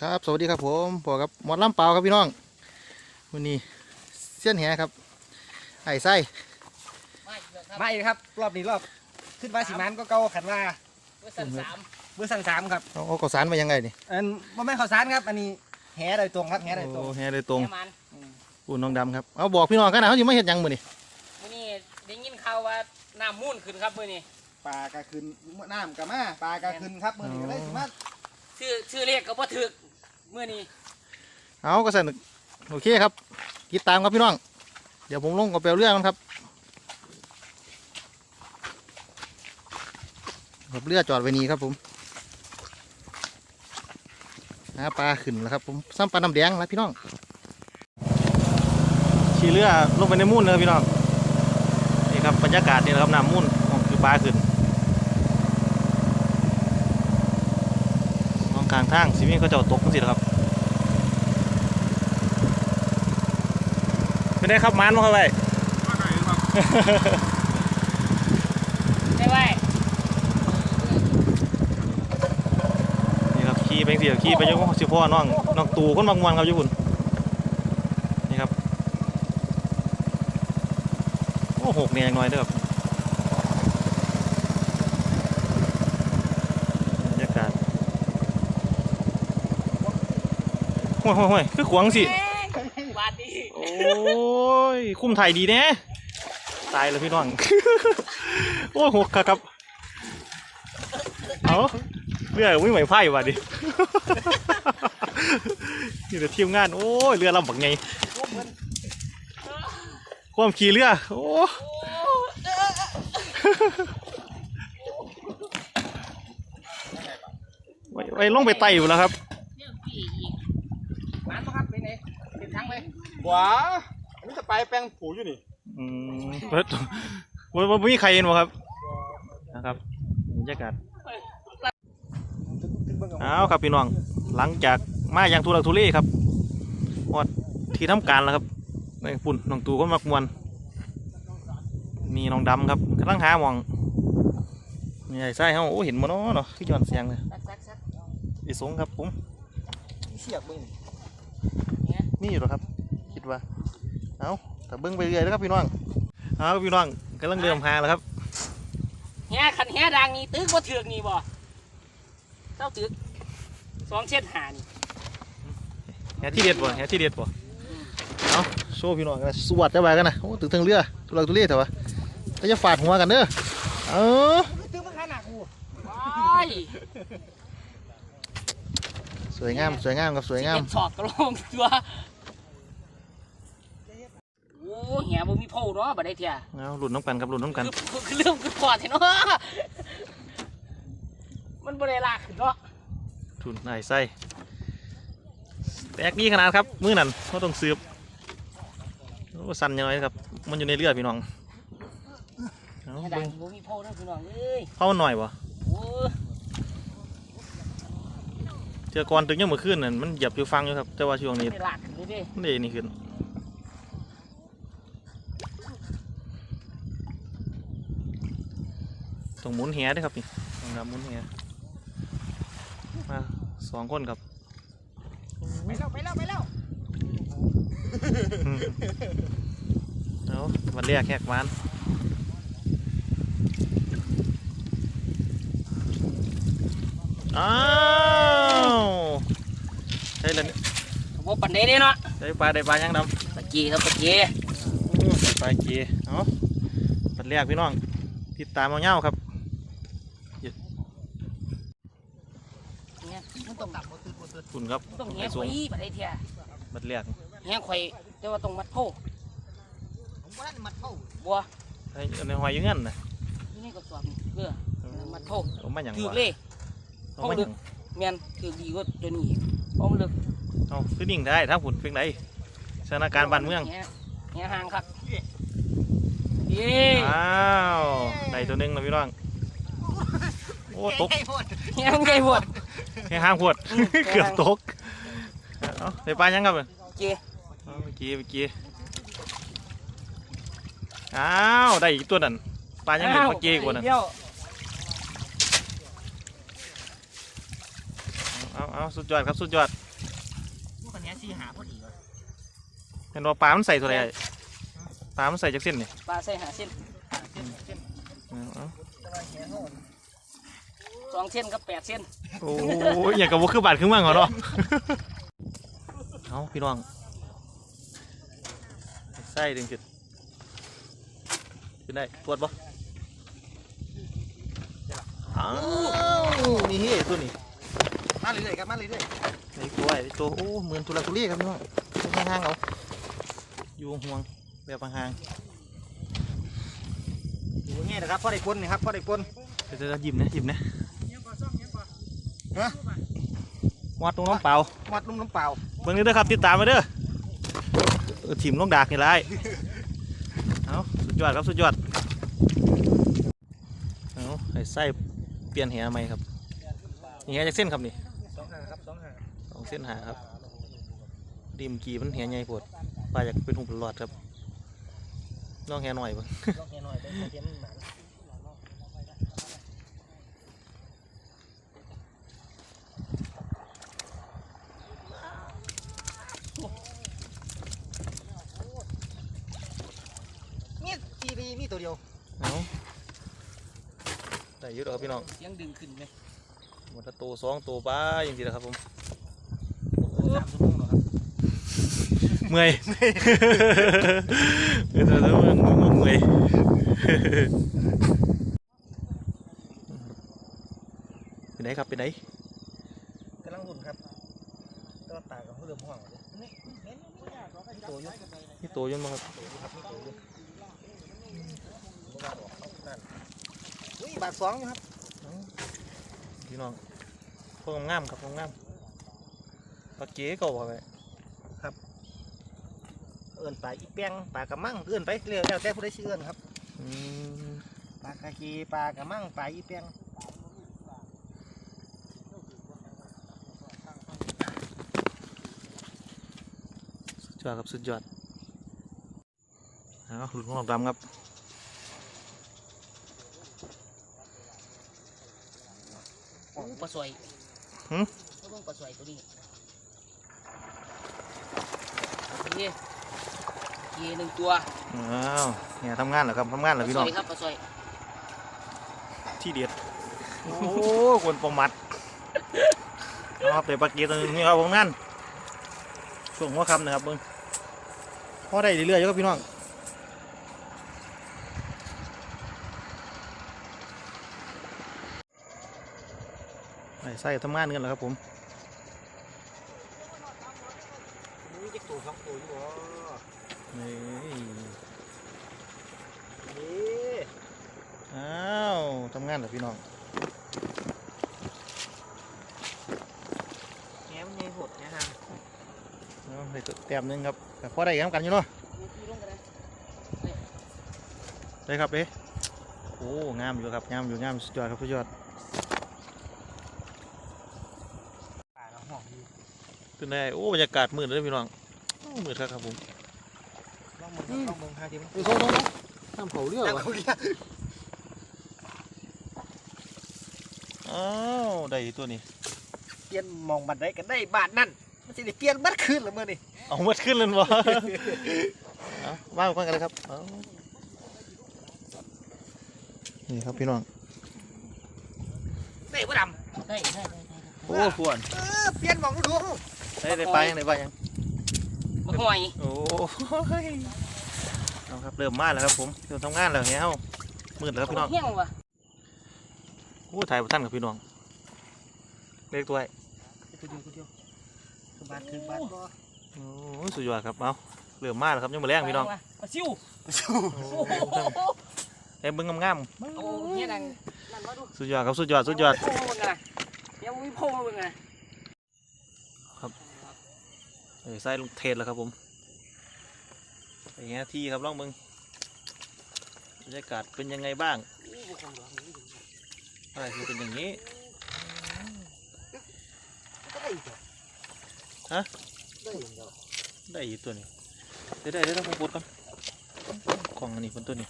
ครับ สวัสดีครับผมพอกับหมอดลำเปล่าครับพี่น้องวันนี้เส้ยนแหครับ ไอ้ไส้มาอีกครับ รอบนี้รอบ ขึ้นว่าสิมันก็เก่าขันว่าเบอร์สันสามเบอร์สั่งสามครับเอาเอาข้าวสารมายังไงนี่อันบ่แม่นข้าวสารครับ อันนี้แหโดยตรงครับแหโดยตรงโอ้แหโดยตรงแม่มันปูน้องดำครับเอาบอกพี่น้องกันนะเขาจะไม่เห็นยังมือนี่มื่อนี้ได้ยินข่าวว่าน้ำมูลขึ้นครับมื่อนี้ปลากระคืนน้ำกะมาปลากระคืนครับมื้อนี้ก็เลยสิมาชื่อชื่อเรียกก็บ่ถึก เมื่อนี้เอาก็สั่นโอเคครับติดตามครับพี่น้อง เดี๋ยวผมลงกับเปลเรืองกันครับกับเรือจอดไว้นี่ครับผมหาปลาขึ้นแล้วครับผมซ้ำปลาน้ำแดงแล้วพี่น้องขี่เรือลงไปในมุ่นเลยพี่น้องนี่ครับบรรยากาศนี่นะครับน้ำมุ่นของคือปลาขึ้น มองกลางทางสิมีเขาเจ้าตกจังสิครับเป็นไงครับมันมาเข้าไปได้ไว้นี่ครับขี่ไปเสียขี่ไปอยังสิพ่อน้องน้องตู่คนบางวันครับญี่ปุ่นนี่ครับโอ้หกเนี่ยยังน้อยเด้อครับบรรยากาศ ห่วยห่วยห่วยคือขวางสิ บาดดีโอ้ย คุ้มไทยดีแน่ตายแล้วพี่น้อง โอ้ยหกครับ เอาเรือวิ่งไหวไพ่ว่ะดิ นี่แต่ทีมงาน โอ้ย เรือลำบักไง ความขี่เรือ โอ้ไว้ไว้ลงไปไต่อยู่แล้วครับ มันบ่ครับเป็นไงเป็นทาง ไปหวาอันนี้จะไปแปลงผูอยู่นี่อืมเฮ้ยวันวันมีใครเห็นบ่ครับนะครับบรรยากาศเอาครับพี่น้องหลังจากมาอย่างทุรักทุเลครับหอดที่ทำการแล้วครับในปุ่นน้องตู่ก็มักมวนมีน้องดำครับกำลังหาหมองมีไอ้ไส้เขาโอ้เห็นมันเนาะเนาะคือย้อนเสียงเลยซักซักซักอีสงครับผมเสียบมึงมีอยู่หรอครับ คิดว่า เอาแต่เบิ้งไปเรื่อยนะครับพี่น้อง เอาครับพี่น้องกำลังเริ่มหาแล้วครับแฮคันแฮดังนี่ตึกบ่ถึกนี่บ่เจ้าตึกสองเช็ดหานี่แหที่เด็ดบ่แหที่เด็ดบ่เอาโชว์พี่น้องกันนะสวัสดีไปกันนะโอ้ตึกถึงเรือทุลักทุเลแต่ว่าก็จะฟาดหัวกันเด้อเออตึ้งมาขนาดกูว้ายสวยงามสวยงามครับสวยงามเก็บสอบกระโหลกตัวโอ้ แหบ่มีโพเนาะบ่ได้เที่ยเอาหลุดน้ำกันครับหลุดน้ำกันคือคือเรื่องคือพอดเนาะมันบ่ได้ลากขึ้นเนาะทุนนายไส้แตกดีขนาดครับมือนั่นเขาต้องสืบโอ้สั่นยังไงครับ มันอยู่ในเรือพี่น้องเอาแหดัเบิ่งงบ่มีโพนะพี่น้องเอ้ยเข้ามันหน่อยบ่โอ้ยเจอก่อนตึกยังเมื่อคืนนั่นมันเหยียบอยู่ฟังอยู่ครับ แต่ว่าช่วงนี้ได้ลากขึ้นเลยเด้มันได้นี่ขึ้น ต้องหมุนแหด้วยครับนี่ต้องทำหมุนแหมาสองคนครับไปแล้วไปแล้วไปแล้วอืมเอาวันแรกแขกหวานอ้าวได้แล้วนี่บ่ปานใดเด้เนาะได้ปลาได้ปลายังดำปะกี้ครับปะกี้อู้ได้ปลาเกีเอาวันแรกพี่น้องติดตามเอาเง่าครับ เนี่ยมันต้องคุณครับต้องแหไอ้ข่สูองยบ่ได้เที่ยบัดแรกแหข่อยแต่ว่าต้องมัดโพผมว่านั่นมันเข้าบัวไอ้ในหอยอยังงั้นนะอยู่ในกระสอบนี่เพื่อมัดโพเอามาอย่างถือวะเลยเอามาอย่างแม่นถือดีกว่าตัวนี้อีกเพราะมันลึกเอาคือนิ่งได้ถ้าผุนเพียงใดสถานการณ์บ้านเมืองแหแหห่างครับเย้อ้าวได้ตัวหนึงแล้วพี่น้องโอ้ตกแหงใหญ่หมด แค่ห้างพวดอืมเกือบตกเอาได้ปลายังครับเจ้เอาเมื่อกี้เมื่อกี้อ้าวได้อีกตัวนั่นปลายังเห็นเมื่อกี้กว่านั่นเดี๋ยวเอาเอาสุดยอดครับสุดยอดพอดีวะเห็นว่าปลามันใส่ตัวอะไรปลามันใส่จากเส้นนี่ปลาใส่หาเส้นเส้นเส้นเอาเอา ตะวันแหงเขา สองเส้นกับแปดเส้นโอ้ยอย่างกับว่าคือบาทคือเมืองเหรอเนาะเอาพี่น้องใส่ดึงจุดขึ้นได้ปวดปะอ้าวนี่เฮ้ยตัวนี้มาเรื่อยๆครับมาเรื่อยไอ้ตัวไอ้ตัวโอ้เหมือนทุลักทุเลครับพี่น้องห่างๆเอาอยู่ห่วงแบบห่างๆอยู่นี่นะครับพ่อได้ปนนี่ครับพ่อได้ปนๆเดี๋ยวๆยิ้มนะยิ้มนะ ฮะ วัดตรงน้องเปล่าวัดลุ่มน้ำเปล่าเบิ่งนี่เด้อครับติดตามมาเด้อเออทีมลงดากนี่ไรเอาสุดยอดครับสุดยอดเอาไอ้ไส้เปลี่ยนแหใหม่ครับนี่แหจากเส้นครับนี่สองหางครับสองหางสองเส้นหาครับดิมกีมันแหใหญ่ปวดปลาอยากเป็นหุ่นเป็นหลอดครับน้องแหหน่อยเบิ่งลองแหหน่อยได้เทียมหนามีทีดีมีตัวเดียว เอาได้ เยอะแล้วครับพี่น้องเสียงดึงขึ้นไหมหมดละตัวสองตัวปลาอย่างนี้แหละครับผมสามชั่วโมงเหรอครับเมื่อยเมื่อยเมื่อยเมื่อยเมื่อยไปไหนครับไปไหนกำลังหุ่นครับก็ตากับเขาเริ่มห่วงเลยนี่ตัวยู่นี่ตัวอยันมาครับ นั่นอุ้ยบาทสองอยู่ครับพี่น้องพวกงามๆครับพวกงามปลาเก๋ก็บอกไปเอิ้นปลาอีแป้งปลากระมังเอิ้นไปเรียกแล้วแต่ผู้ใดชื่อเอิ้นครับอืมปลากระชีปลากระมังปลาอีแป้งสุดยอดครับสุดยอดเอาหลุดของดำครับ โอ้ ปลาสวยหึเขาเบิ่งปลาสวยตัวนี้นี่เยหนึ่งตัวอ้าวเนี่ยทำงานเหรอครับทำงานเหรอปลาพี่สน้อวงยครับปลาสวยที่เด็ดโอ้คนประมัดเอาครับแต่ปลาเก๋ตัวนี้ครับผมนั่นช่วงหัวค่ำนะครับเบิ้งพอได้เรื่อยๆอยู่ครับพี่น้อง ไอ้ไส้ทำงานกันเหรอครับผมนี่จะตัวสองตัวอยู่บ่นี่นี่อ้าวทำงานเหรอพี่น้องแง้มใหญ่โหดแง้ฮะเอาได้ตัวแต้มหนึงครับแต่พอได้กันอยู่เนาะที่ลงกันนะได้ครับเอ๊ะโอ้งามอยู่ครับงามอยู่งามสุดยอดครับสุดยอด ปลาเราห่องอยู่ เป็นไงโอ้บรรยากาศมืดเลยพี่น้องโอ้มืดครับครับผมลองมึงลองมึงหาทีมันโอ้โหน้ำเผาเรือจังเขาเรียกอ้าวได้อีกตัวนี้เปลี่ยนมองบันไดกันได้บาทนั่นมันจะได้เปลี่ยนบัดคืนหรือมื่อนี่เอามืดขึ้นเลยบ่เอาว่าก่อนกันเลยครับเอานี่ครับพี่น้องได้บ่ดได้ได้ได้ได้โอ้พวนำเออเปลี่ยนมองดูดู ได้ได้ไปยังได้ไปยังมาห่วยโอ้ยเอาครับเริ่มมาแล้วครับผมเริ่มทำงานแล้วเนี้ยมืดแล้วครับพี่น้องเฮี้ยงวะโอ้ถ่ายประทันกับพี่น้องเล็กตัวไอ้กูเดียวกูเดียวคือบาทคือบาทบ่โอ้ยสุดยอดครับเอาเริ่มมาแล้วครับยังมาแรงพี่น้องปลาซิวสู้โอ้โอ้โหเอ็มเบิ้งงามเอาเฮี้ยนังนั่นมาดูๆสุดยอดครับสุดยอดสุดยอดโพมึงอะเดี๋ยววิโพมึงอะ เออใส่ลงเทศแล้วครับผมอย่างเงี้ยที่ครับลองเบิ้งบรรยากาศเป็นยังไงบ้างอะไรคือเป็นอย่างนี้ก็ได้อีกเหรอฮะได้อีกเหรอได้อีกตัวนี้ได้ได้ได้ต้องผมปวดก่อนกล่องอันนี้เป็นตัวนี้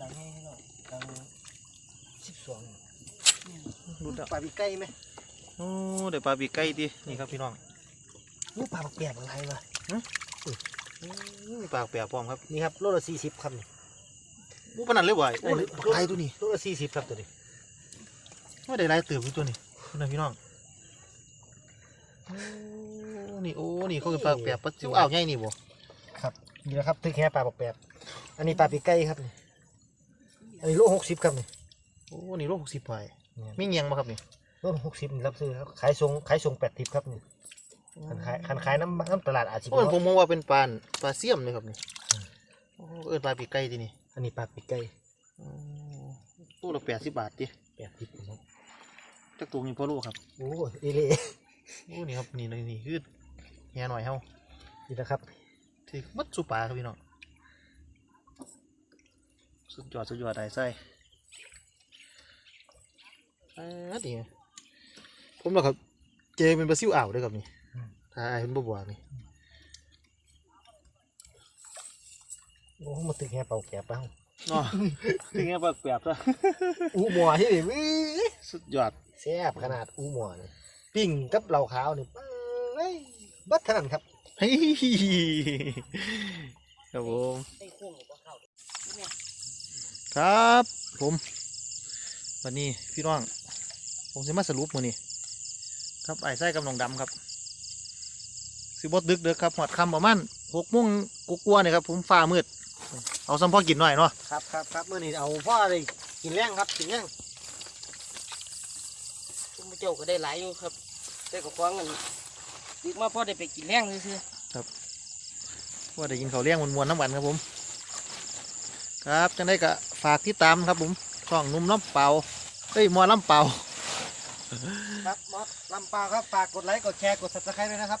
ดังไงให้หน่อยดังสิบสองรุดแล้วปลาปีไก่ไหมโอ้เดี๋ยวปลาปีกไก่ดินี่ครับพี่น้อง อู้ปลาบักแปบอะไรวะมีปากแปรพร้อมครับ นี่ครับโลละสี่สิบครับนี่อู้ปานนันเลยบ่อยโอ้โอ้ยยบักไทยตัวนี้โลละสี่สิบครับตัวนี้ไม่ได้หลายเติบอยู่ตัวนี้คุณนะพี่น้องโอ้นี่โอ้ นี่เขาคือปากแปรปัจจุอ้าวใหญ่นี่บ่ครับนี่นะครับทึกแค่ปลาบักแปบอันนี้ปลาปีกไก่ครับนี่อันนี้โลหกสิบครับนี่โอ้นี่โลหกสิบไปเนี่ยมีเงียงมาครับนี่โลหกสิบนี่รับซื้อครับขายส่งขายส่งแปดทิปครับนี่ คันขายคันขายน้ำน้ำตลาดอาจจะโอ้ยผมมองว่าเป็นปลาปลาเสี่ยมเลยครับนี่โอ้เอินปลาปีกไก่ที่นี่อันนี้ปลาปีกไก่โอ้ตัวละแปดสิบบาทดิแปดทิปครับจักตัวมีพ่อลูกครับโอ้ยเอเล่โอ้นี่ครับนี่นี่นี่คือแง่หน่อยเฮานี่นะครับที่มัดสุปลาครับพี่น้องสุดยอดสุดยอดได้ใส่อ่าดีผมแล้วครับเจเป็นปลาซิวอ่าวด้วยครับนี่ ถ้าไอ้เป็นบัวๆนี่โอ้มาตึกแค่เป่าแกะเป้าเนาะถึงแง่ปลาแปบซะอู้หมัวที่นี่วิสุดยอดแซ่บขนาดอู้หมัวนี่ปิ้งกับเหล่าขาวนี่เอ้ยบัดเท่านั้นครับเฮ้ยครับผมได้โค้งหรือว่าเข้าเนี่ยครับ ผมวันนี้พี่น้อง ผมจะมาสรุปมือนี้ครับไอ้ไส้กับน้องดำครับ สิบดดึกเด้อครับหอดคำประมาณหกโมงกลัวาๆเนี่ยครับ ผมฟ้ามืด เอาซ้ำพ่อกินหน่อยเนาะครับครับครับเมื่อนี้เอาพ่ออะไรกินแรงครับกินแรงชุมเจ้าก็ได้หลายอยู่ครับแต่ก็ควางกันดึกมาพอได้ไปกินแรงซื่อว่าได้ยินเขาวเลี้ยงมวนๆน้ำกันครับผม ครับจังได้ก็ฝากที่ตามครับผมช่องหนุ่มน้ำเปล่าเอ้ยหมอลำเปล่าครับมอสลำปางครับฝากกดไลค์กดแชร์กด subscribe ด้วยนะครับ